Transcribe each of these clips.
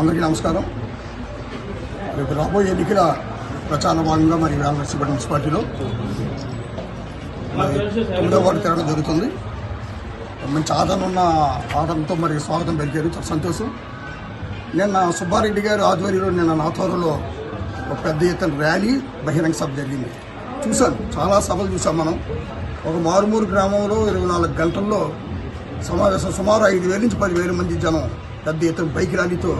అందరికీ నమస్కారం. రేపు రాబోయే ఎన్నికల ప్రచార భాగంగా మరి వేలనర్సీపేట మున్సిపాలిటీలో మరి తొమ్మిదో వార్డు తిరగడం జరుగుతుంది. మంచి ఆదరణ ఉన్న ఆదరణతో మరి స్వాగతం పలికారు. చాలా సంతోషం. నిన్న సుబ్బారెడ్డి గారు ఆధ్వర్యంలో నిన్న నాథోరంలో ఒక పెద్ద ఎత్తున ర్యాలీ బహిరంగ సభ జరిగింది. చూశాను. చాలా సభలు చూసాం మనం. ఒక మారుమూరు గ్రామంలో ఇరవై నాలుగు గంటల్లో సమావేశం సుమారు ఐదు వేల నుంచి పదివేల మంది జనం పెద్ద ఎత్తున బైక్ ర్యాలీతో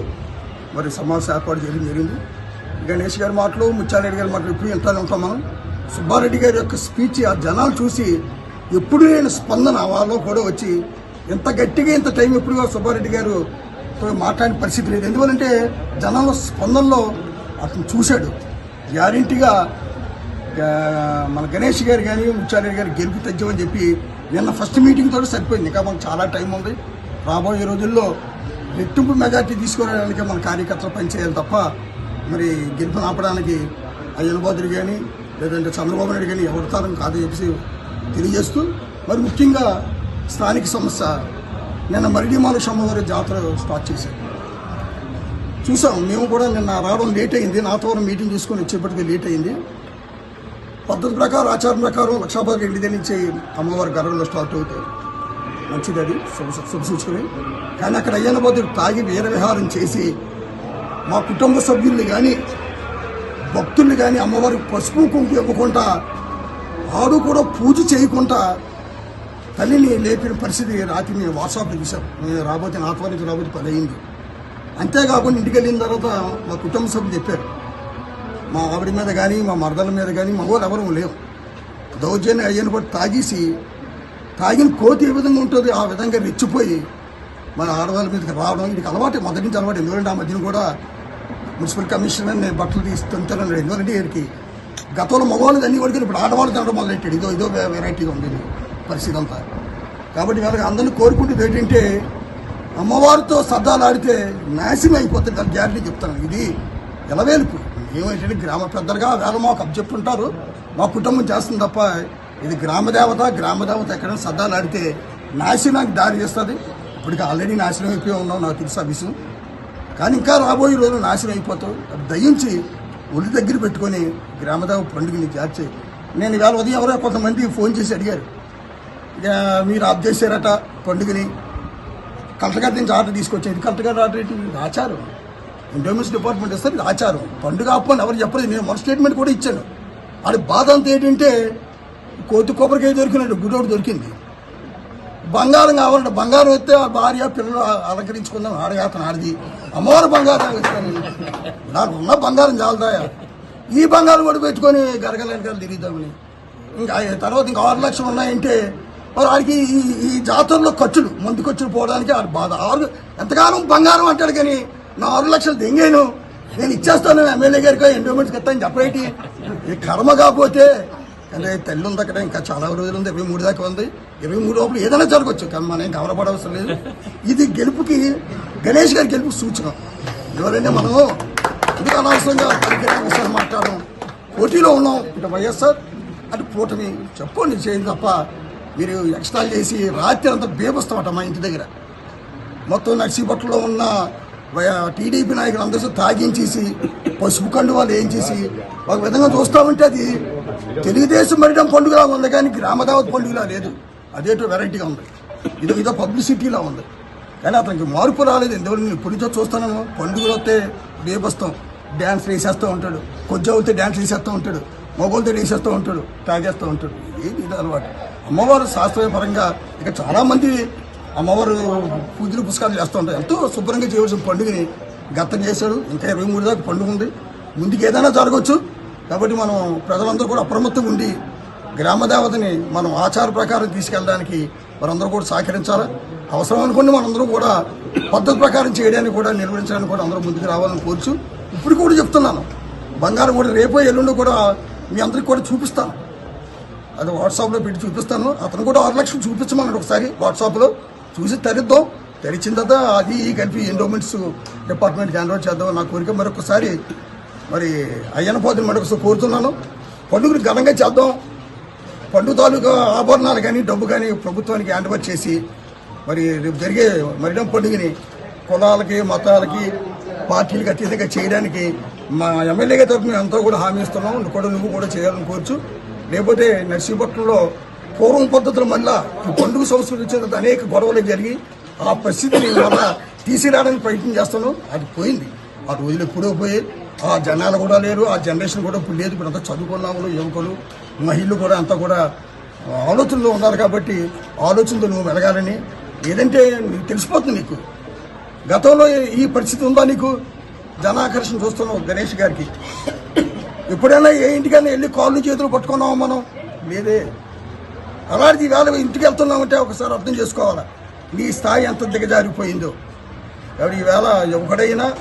మరి సమావేశం ఏర్పాటు చేయడం జరిగింది. గణేష్ గారి మాటలు ముత్యాలరెడ్డి గారి మాటలు ఇప్పుడు వింటానే ఉంటాం మనం. సుబ్బారెడ్డి గారి యొక్క స్పీచ్ ఆ జనాలు చూసి ఎప్పుడు నేను స్పందన వాళ్ళలో కూడా వచ్చి ఎంత గట్టిగా ఇంత టైం ఎప్పుడు సుబ్బారెడ్డి గారు తో మాట్లాడిన పరిస్థితి లేదు. ఎందువల్లంటే జనాల స్పందనలో అతను చూశాడు. గ్యారంటీగా మన గణేష్ గారు కానీ ముత్యారెడ్డి గారు గెలుపు తెచ్చామని చెప్పి నిన్న ఫస్ట్ మీటింగ్ తోటి సరిపోయింది. ఇంకా మనకు చాలా టైం ఉంది. రాబోయే రోజుల్లో రెట్టింపు మెజార్టీ తీసుకురావడానికి మన కార్యకర్తలు పనిచేయాలి తప్ప మరి గెలుపు ఆపడానికి అయ్యన్ బోధుడు కానీ లేదంటే చంద్రబాబు నాయుడు కానీ ఎవరితారం కాదు చెప్పేసి తెలియజేస్తూ మరి ముఖ్యంగా స్థానిక సమస్య నిన్న మరిడిమాల సమ్మవారి అమ్మవారి జాతర స్టార్ట్ చేశారు. చూసాం మేము కూడా నిన్న రావడం లేట్ అయింది నాతో మీటింగ్ తీసుకొని వచ్చేప్పటికీ లేట్ అయింది. పద్ధతి ప్రకారం ఆచారం ప్రకారం లక్షాబాద్ ఇంటి దగ్గర నుంచి అమ్మవారి గర్వంలో స్టార్ట్ అవుతాయి. మంచిది అది శుభ కానీ అక్కడ అయ్యన్న బదులు తాగి వీర విహారం చేసి మా కుటుంబ సభ్యుల్ని కానీ భక్తుల్ని కానీ అమ్మవారికి పసుపు కుంకు ఇవ్వకుండా ఆడు కూడా పూజ చేయకుండా తల్లిని లేపిన పరిస్థితి రాత్రి మేము వాట్సాప్లో చూసాం. మేము రాబోతే నాతో రాబోతే పది అయింది. అంతేకాకుండా ఇంటికి వెళ్ళిన తర్వాత మా కుటుంబ సభ్యులు చెప్పారు. మా ఆవిడ మీద కానీ మా మరదల మీద కానీ మగవారు ఎవరూ లేవు. దౌర్జన్యం అయ్యను బట్టి తాగేసి తాగిన కోతి ఏ విధంగా ఉంటుంది ఆ విధంగా రెచ్చిపోయి మన ఆడవాళ్ళ మీదకి రావడం ఇది అలవాటు మొదటి నుంచి అలవాటు ఎందుకంటే ఆ మధ్యన కూడా మున్సిపల్ కమిషనర్ నేను బట్టలు తీస్తుంటానన్నాడు ఎందుకంటే వీరికి గతంలో మగవాళ్ళు అన్ని వరకు ఇప్పుడు ఆడవాళ్ళు తినడం మొదలెట్టాడు. ఇదో ఇదో వెరైటీగా ఉంది పరిస్థితి అంతా. కాబట్టి వాళ్ళకి అందరిని కోరుకుంటుంది ఏంటంటే అమ్మవారితో సర్దాలాడితే నాశనం అయిపోతుంది దాని గ్యారంటీ చెప్తాను ఇది ఎలవేలుపు. ఏమైతే గ్రామ పెద్దలుగా వేళ మాకు అప్పచెప్పుంటారు మా కుటుంబం చేస్తుంది తప్ప ఇది గ్రామ దేవత గ్రామ దేవత ఎక్కడైనా సద్దాలాడితే ఆడితే నాశనానికి దారి చేస్తుంది ఇప్పటికి ఆల్రెడీ నాశనం అయిపోయి ఉన్నాం నాకు తెలుసు ఆ విషయం. కానీ ఇంకా రాబోయే రోజు నాశనం అయిపోతావు అది దయించి ఒళ్ళు దగ్గర పెట్టుకొని గ్రామదేవ పండుగని చేర్చి నేను ఇవాళ ఉదయం ఎవరో కొంతమంది ఫోన్ చేసి అడిగారు. ఇక మీరు ఆఫ్ చేశారట పండుగని. కలెక్టర్ గారి నుంచి ఆర్డర్ తీసుకొచ్చేది కలెక్టర్ గారు ఆర్డర్ ఏంటి? ఇది ఆచారం. ఎండోమెంట్స్ డిపార్ట్మెంట్ ఇస్తారు ఇది ఆచారం. పండుగ అప్పని ఎవరు చెప్పలేదు. నేను మన స్టేట్మెంట్ కూడా ఇచ్చాను. అది బాధ అంతా ఏంటంటే కోతి కొబ్బరికాయ దొరికినట్టు గుడోడు దొరికింది. బంగారం కావాలంటే బంగారం వస్తే ఆ భార్య పిల్లలు అలంకరించుకుందాం అడగాతను ఆడిది. అమ్మవారి బంగారం ఇస్తాను నాకు ఉన్న బంగారం చాలదాయా ఈ బంగారం కూడా పెట్టుకొని గరగలెనకాల తిరుగుదామని. ఇంకా తర్వాత ఇంకా ఆరు లక్షలు ఉన్నాయంటే మరి వాడికి ఈ ఈ జాతరలో ఖర్చులు మందు ఖర్చులు పోవడానికి ఆడు బాధ. ఆరు ఎంతకాలం బంగారం అంటాడు కానీ నా ఆరు లక్షలు దెంగాను. నేను ఇచ్చేస్తాను ఎమ్మెల్యే గారికి ఎండోమెంట్స్కి ఇస్తాను చెప్పేటి ఈ కర్మ కాకపోతే అంటే తల్లి ఉంది అక్కడ ఇంకా చాలా రోజులు ఉంది ఇరవై మూడు దాకా ఉంది. ఇరవై మూడు లోపల ఏదైనా జరగవచ్చు కానీ మనం ఏం కవరపడవసరం లేదు. ఇది గెలుపుకి గణేష్ గారి గెలుపు సూచన. ఎవరైనా మనం ఎందుకు అనవసరంగా విషయాలు మాట్లాడడం? పోటీలో ఉన్నాం ఇటు వైఎస్ఆర్ అటు కూటమి. చెప్పండి చేయండి తప్ప మీరు ఎక్స్టాల్ చేసి రాత్రి అంతా బేబస్తామట మా ఇంటి దగ్గర. మొత్తం నర్సీపట్నంలో ఉన్న టీడీపీ నాయకులు అందరూ తాగించేసి పసుపు కండు వాళ్ళు ఏం చేసి ఒక విధంగా చూస్తామంటే అది తెలుగుదేశం మరిడం పండుగలా ఉంది కానీ గ్రామదావత్ పండుగలా లేదు. అదేటో వెరైటీగా ఉంది. ఇది ఇదో పబ్లిసిటీలా ఉంది. కానీ అతనికి మార్పు రాలేదు. ఎందువల్ల నేను ఇప్పుడు చూస్తున్నాను చూస్తాను పండుగలు వస్తే బేబస్తాం డ్యాన్స్ వేసేస్తూ ఉంటాడు. కొంచెం అవుతే డ్యాన్స్ వేసేస్తూ ఉంటాడు. మొగోళ్ళతో వేసేస్తూ ఉంటాడు. తాగేస్తూ ఉంటాడు. ఏది ఇది అలవాటు. అమ్మవారు శాస్త్రీయ పరంగా ఇక చాలామంది అమ్మవారు పూజలు పుస్తకాలు చేస్తూ ఉంటారు. ఎంతో శుభ్రంగా చేయవలసిన పండుగని గతం చేశాడు. ఇంకా ఇరవై మూడు దాకా పండుగ ఉంది. ముందుకు ఏదైనా జరగవచ్చు. కాబట్టి మనం ప్రజలందరూ కూడా అప్రమత్తంగా ఉండి గ్రామదేవతని మనం ఆచార ప్రకారం తీసుకెళ్ళడానికి వారందరూ కూడా సహకరించాలి. అవసరం అనుకుని మనందరూ కూడా పద్ధతి ప్రకారం చేయడానికి కూడా నిర్వహించడానికి కూడా అందరూ ముందుకు రావాలని కోరుచు. ఇప్పుడు కూడా చెప్తున్నాను. బంగారం కూడా రేపో ఎల్లుండి కూడా మీ అందరికి కూడా చూపిస్తాను. అది వాట్సాప్లో పెట్టి చూపిస్తాను. అతను కూడా ఆరు లక్షలు చూపించమన్నాడు ఒకసారి వాట్సాప్లో. చూసి తరిద్దాం. తెరిచిన తర్వాత అది కలిపి ఎండోమెంట్స్ డిపార్ట్మెంట్కి హ్యాండ్ ఓవర్ చేద్దాం నా కోరిక. మరొకసారి మరి అయ్యన పోతుని మరొకసారి కోరుతున్నాను. పండుగను ఘనంగా చేద్దాం. పండుగ తాలూకా ఆభరణాలు కానీ డబ్బు కానీ ప్రభుత్వానికి హ్యాండ్ఓవర్ చేసి మరి రేపు జరిగే మరిడం పండుగని కులాలకి మతాలకి పార్టీలకు అతీతంగా చేయడానికి మా ఎమ్మెల్యేగా తరఫున ఎంతో కూడా హామీ ఇస్తున్నాం. నువ్వు కూడా నువ్వు కూడా చేయాలని కోరుచు. లేకపోతే నర్సీపట్నంలో పూర్వం పద్ధతులు మళ్ళీ ఈ పండుగ సంవత్సరం వచ్చిన అనేక గొడవలు జరిగి ఆ పరిస్థితిని మళ్ళా తీసిరావడానికి ప్రయత్నం చేస్తాను అది పోయింది. ఆ రోజులు ఎప్పుడో పోయి ఆ జనాలు కూడా లేరు ఆ జనరేషన్ కూడా ఇప్పుడు లేదు. ఇప్పుడు అంతా చదువుకున్న వాళ్ళు యువకులు మహిళలు కూడా అంతా కూడా ఆలోచనలో ఉన్నారు కాబట్టి ఆలోచనతో నువ్వు మెలగాలని ఏదంటే తెలిసిపోతుంది నీకు. గతంలో ఈ పరిస్థితి ఉందా నీకు? జనాకర్షణ చూస్తున్నావు గణేష్ గారికి. ఎప్పుడైనా ఏ ఇంటికైనా వెళ్ళి కాళ్ళు చేతులు పట్టుకున్నామా మనం? లేదే. అలాంటి వేళ ఇంటికి వెళ్తున్నామంటే ఒకసారి అర్థం చేసుకోవాలా. నీ స్థాయి ఎంత దిగజారిపోయిందో. ఎవరు ఈవేళ ఒకడైనా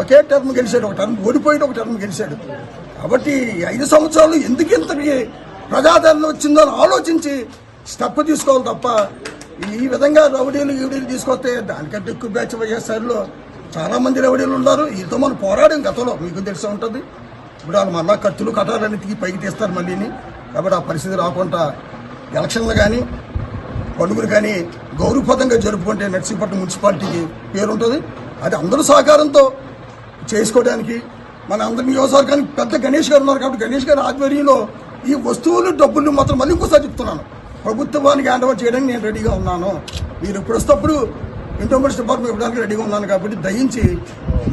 ఒకే టర్మ్ గెలిచాడు ఒక టర్మ్ ఓడిపోయిన ఒక టర్మ్ గెలిచాడు. కాబట్టి ఐదు సంవత్సరాలు ఎందుకు ఇంతకి ప్రజాదరణ వచ్చిందో ఆలోచించి స్టెప్ తీసుకోవాలి తప్ప ఈ విధంగా రౌడీలు ఈవిడీలు తీసుకొస్తే దానికంటే ఎక్కువ బ్యాచ్ వైఎస్ఆర్లో చాలామంది రౌడీలు ఉన్నారు. వీళ్ళతో మనం పోరాడాం గతంలో మీకు తెలిసి ఉంటుంది. ఇప్పుడు వాళ్ళు మళ్ళా ఖర్చులు కట్టాలన్నిటికీ పైకి తీస్తారు మళ్ళీని. కాబట్టి ఆ పరిస్థితి రాకుండా ఎలక్షన్లు కానీ పండుగలు కానీ గౌరవపదంగా జరుపుకుంటే నర్సీపట్నం మున్సిపాలిటీకి పేరుంటుంది. అది అందరూ సహకారంతో చేసుకోవడానికి మన అందరి నియోజకవర్గానికి పెద్ద గణేష్ గారు ఉన్నారు కాబట్టి గణేష్ గారి ఆధ్వర్యంలో ఈ వస్తువులు డబ్బులు మాత్రం మళ్ళీ ఇంకోసారి చెప్తున్నాను. ప్రభుత్వానికి హ్యాండ్ ఓవర్ చేయడానికి నేను రెడీగా ఉన్నాను. మీరు ఇప్పుడొస్తప్పుడు వస్తప్పుడు డిపార్ట్మెంట్ ఇవ్వడానికి రెడీగా ఉన్నాను కాబట్టి దయించి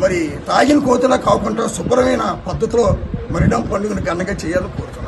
మరి తాగిన కోతలా కాకుండా శుభ్రమైన పద్ధతిలో మరిడం పండుగను ఘనంగా చేయాలని కోరుతున్నాను.